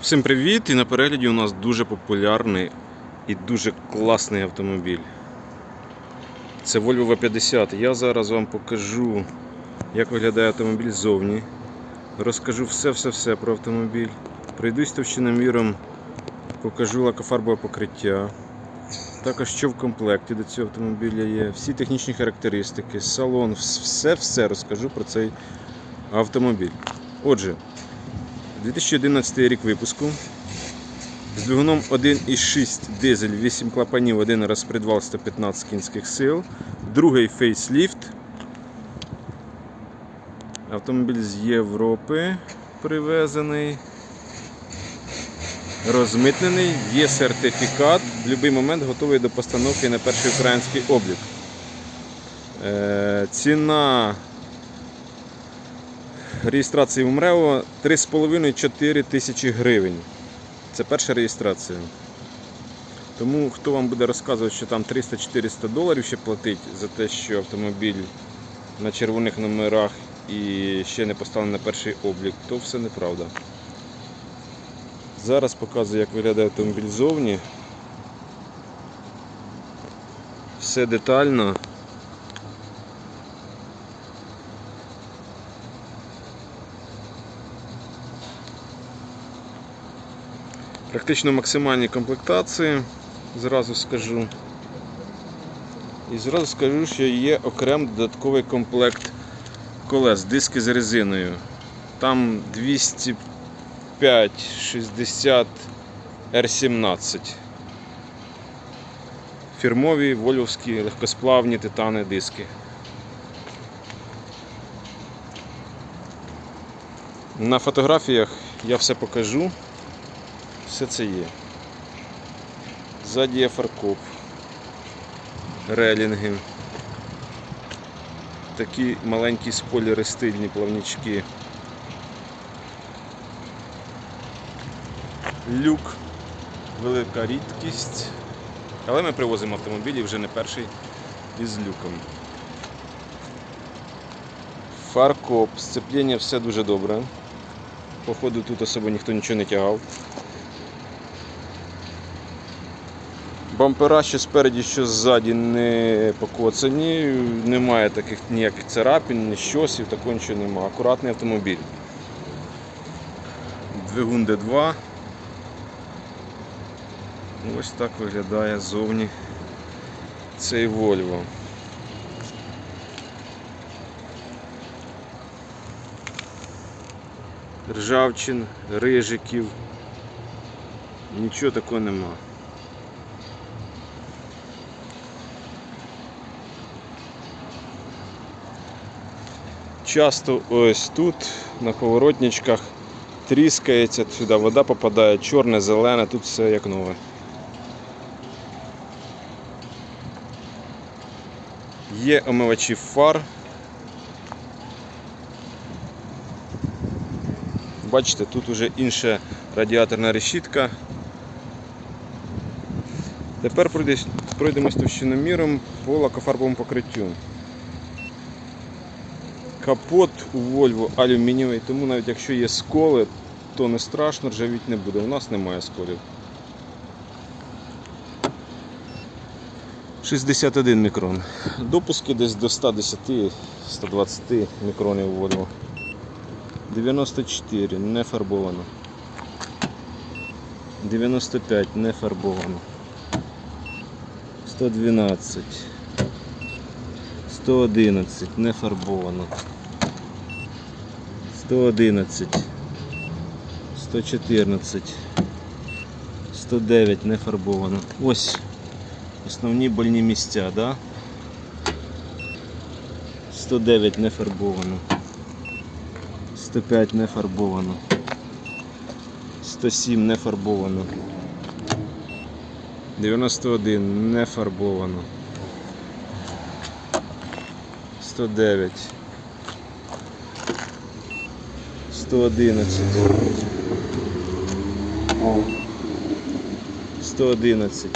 Всім привіт! І на перегляді у нас дуже популярний і дуже класний автомобіль. Це Volvo V50. Я зараз вам покажу, як виглядає автомобіль ззовні. Розкажу все-все-все про автомобіль. Пройдусь товщиноміром, покажу лакофарбове покриття. Також що в комплекті до цього автомобіля є, всі технічні характеристики, салон, все-все розкажу про цей автомобіль. Отже, 2011 рік випуску. З двигуном 1,6 дизель, 8 клапанів, один розпредвал 115 кінських сил. Другий фейсліфт. Автомобіль з Європи привезений. Розмитнений, є сертифікат, в будь-який момент готовий до постановки на перший український облік. Е, ціна реєстрації в МРЕО 3,5-4 тисячі гривень. Це перша реєстрація. Тому хто вам буде розказувати, що там 300-400 доларів ще платить за те, що автомобіль на червоних номерах і ще не поставлений на перший облік, то все неправда. Зараз показую, як виглядає автомобіль ззовні. Все детально. Практично максимальні комплектації, зразу скажу. І зразу скажу, що є окрем додатковий комплект колес, диски з резиною. Там 205 60 R17. Фірмові вольвовські легкосплавні титани диски. На фотографіях я все покажу. Все це є. Ззаді є фаркоп, релінги, такі маленькі спойлери стильні плавнічки. Люк, велика рідкість. Але ми привозимо автомобілі вже не перший із люком. Фаркоп, сцепління все дуже добре. Походу тут особо ніхто нічого не тягав. Бампера що спереді, що ззаді не покоцані, немає таких ніяких царапин, ні щосів, такого нічого немає. Акуратний автомобіль. Двигун D2. Ось так виглядає ззовні цей Volvo. Ржавчин, рижиків. Нічого такого нема. Часто ось тут на поворотничках тріскається, сюди вода попадає, чорне, зелене, тут все як нове. Є омивачі фар. Бачите, тут уже інша радіаторна решітка. Тепер пройдемось товщиноміром по лакофарбовому покриттю. Капот у Volvo алюмінієвий, тому навіть якщо є сколи, то не страшно, ржавіть не буде. У нас немає сколів. 61 мікрон. Допуски десь до 110-120 мікронів Volvo. 94 не фарбовано. 95 не фарбовано. 112. 111 не фарбовано. 111. 114. 109 не фарбовано. Ось основні больні місця, да? 109 не фарбовано. 105 не фарбовано. 107 не фарбовано. 91 не фарбовано. 109. 111. 111.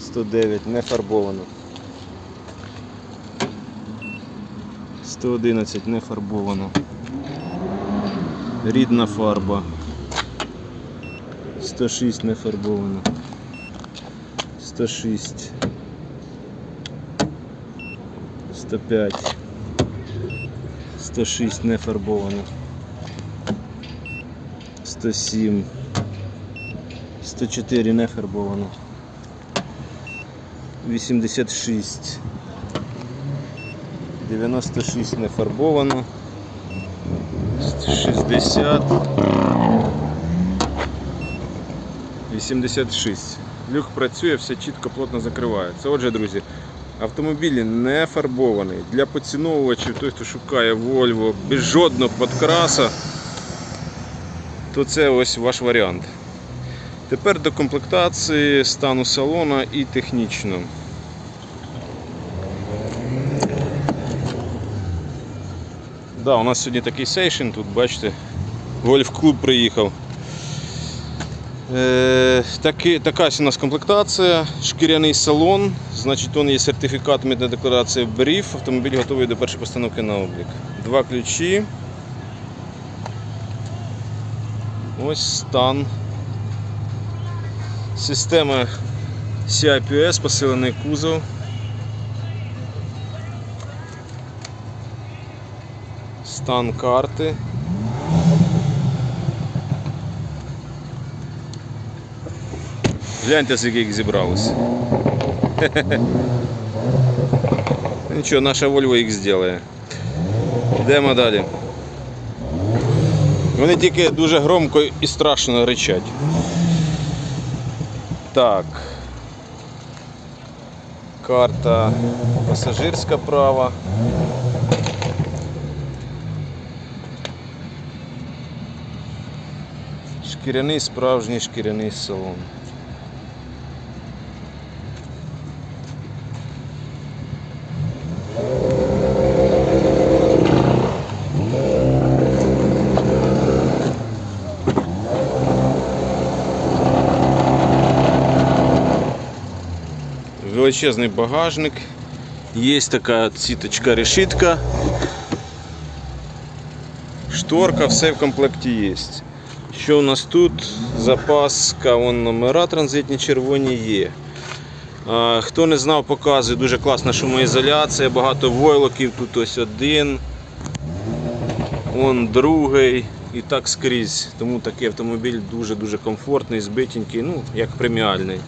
109 не фарбовано. 111 не фарбовано. Рідна фарба. 106 не фарбовано. 106. 105. 106 не фарбовано. 107. 104 не фарбовано. 86. 96 не фарбовано. 60. 86. Люк працює, все чітко, плотно закривається. Отже, друзі, автомобіль не фарбований. Для поціновувачів, той, хто шукає Volvo без жодного подкраса, то це ось ваш варіант. Тепер до комплектації стану салона і технічно. Да, у нас сьогодні такий сейшн, тут бачите, гольф-клуб приїхав. Е, таки, така у нас комплектація, шкіряний салон, значить он є сертифікат митна декларація БРІФ, автомобіль готовий до першої постановки на облік. Два ключі. Ось стан. Система CIPS, посилений кузов. Стан карти. Гляньте, скільки їх зібралося. Нічого, наша Volvo їх зробить. Йдемо далі. Вони тільки дуже громко і страшно ричать. Так. Карта пасажирська права. Шкіряний справжній шкіряний салон. Величезний багажник. Є така сіточка решітка. Шторка, все в комплекті є. Що у нас тут? Запаска, вон номера транзитні червоні є. Хто не знав, показую, дуже класна шумоізоляція, багато войлоків, тут ось один, он другий і так скрізь. Тому такий автомобіль дуже-дуже комфортний, збитенький, ну, як преміальний.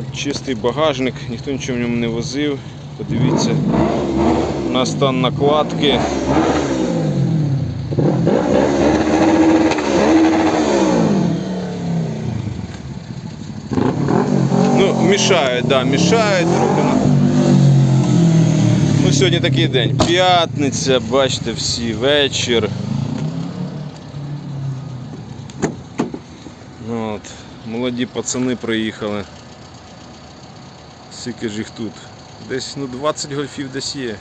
От чистий багажник, ніхто нічого в ньому не возив. Подивіться на стан накладки. Ну, мішають, да, мішають ну. Ну, сьогодні такий день. П'ятниця, бачите, всі вечір. Ну, от, молоді пацани приїхали. Скільки ж їх тут? Десь ну, 20 гольфів десь є.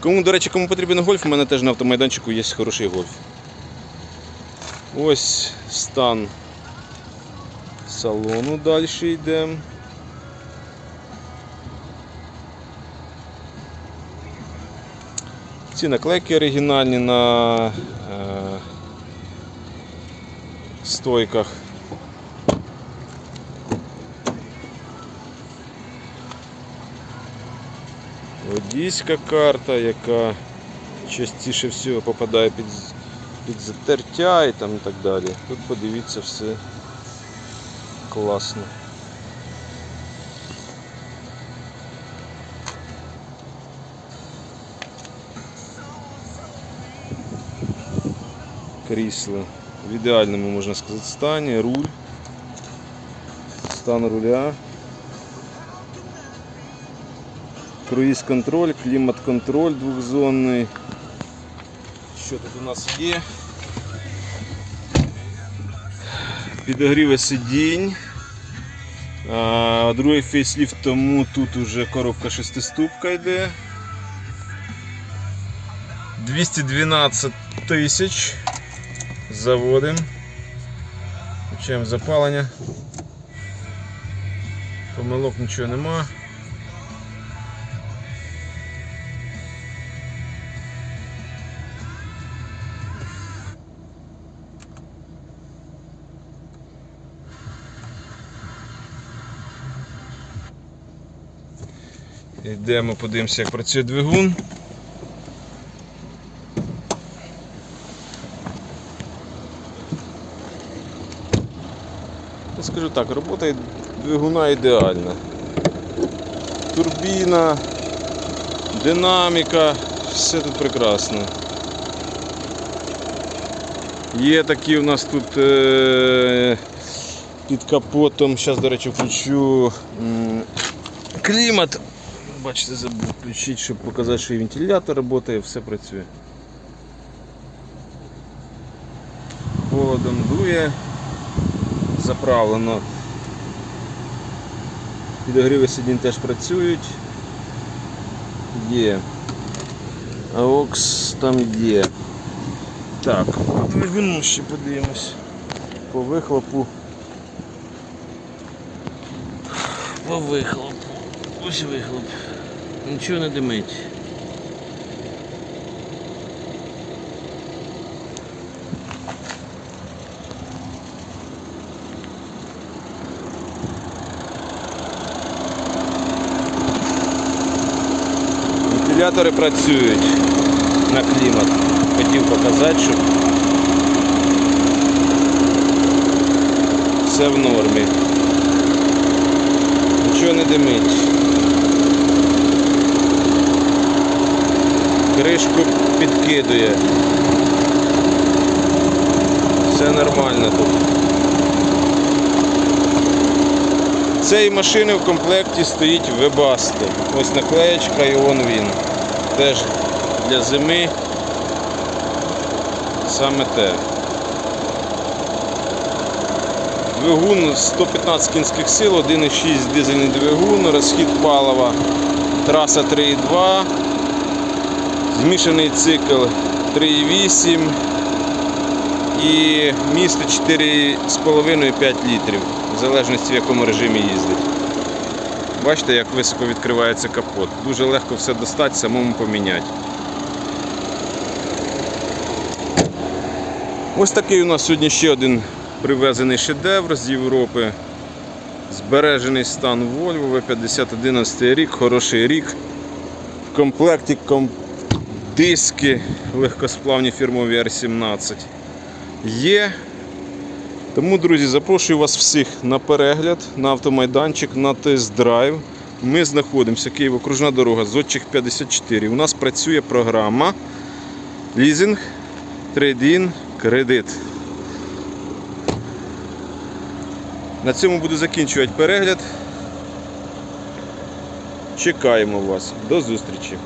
Кому, до речі, кому потрібен гольф, у мене теж на автомайданчику є хороший гольф. Ось стан салону далі йдемо. Ці наклейки оригінальні на е, стойках. Водійська карта, яка частіше всього попадає під, під затертя і там і так далі. Тут подивіться все класно. Крісло в ідеальному, можна сказати, стані, руль, стан руля. Круїз-контроль, клімат-контроль двохзонний. Що тут у нас є? Підогріви сидінь. Другий фейсліфт, тому тут уже коробка шестиступка йде. 212 тисяч. Заводим. Включаємо запалення. Помилок нічого нема. Йдемо, подивимося, як працює двигун. Скажу так, робота двигуна ідеальна. Турбіна, динаміка, все тут прекрасно. Є такі у нас тут е- під капотом, зараз, до речі, включу клімат. Бачите, забув включити, щоб показати, що і вентилятор працює, все працює. Холодом дує, заправлено. Підогріви сидінь теж працюють. Є. AUX там є. Так, двигуну ще подивимось. По вихлопу. По вихлопу. Ось вихлоп. Нічого не димить. Вентилятори працюють на клімат. Хотів показати, щоб все в нормі. Нічого не димить. Кришку підкидує. Все нормально тут. Цієї машини в комплекті стоїть Webasto. Ось наклеєчка і он він. Теж для зими саме те. Двигун 115 кінських сил, 1,6 дизельний двигун, розхід палива, траса 3,2, змішаний цикл 3,8 і місто 4,5-5 літрів, в залежності в якому режимі їздить. Бачите, як високо відкривається капот. Дуже легко все достати, самому поміняти. Ось такий у нас сьогодні ще один привезений шедевр з Європи. Збережений стан Volvo V50 11 рік, хороший рік. В комплекті ком... диски легкосплавні фірмові R17 є. Тому, друзі, запрошую вас всіх на перегляд, на автомайданчик, на тест-драйв. Ми знаходимося Київ, окружна дорога, Зодчих 54. У нас працює програма лізинг, трейдін, кредит. На цьому буду закінчувати перегляд. Чекаємо вас. До зустрічі!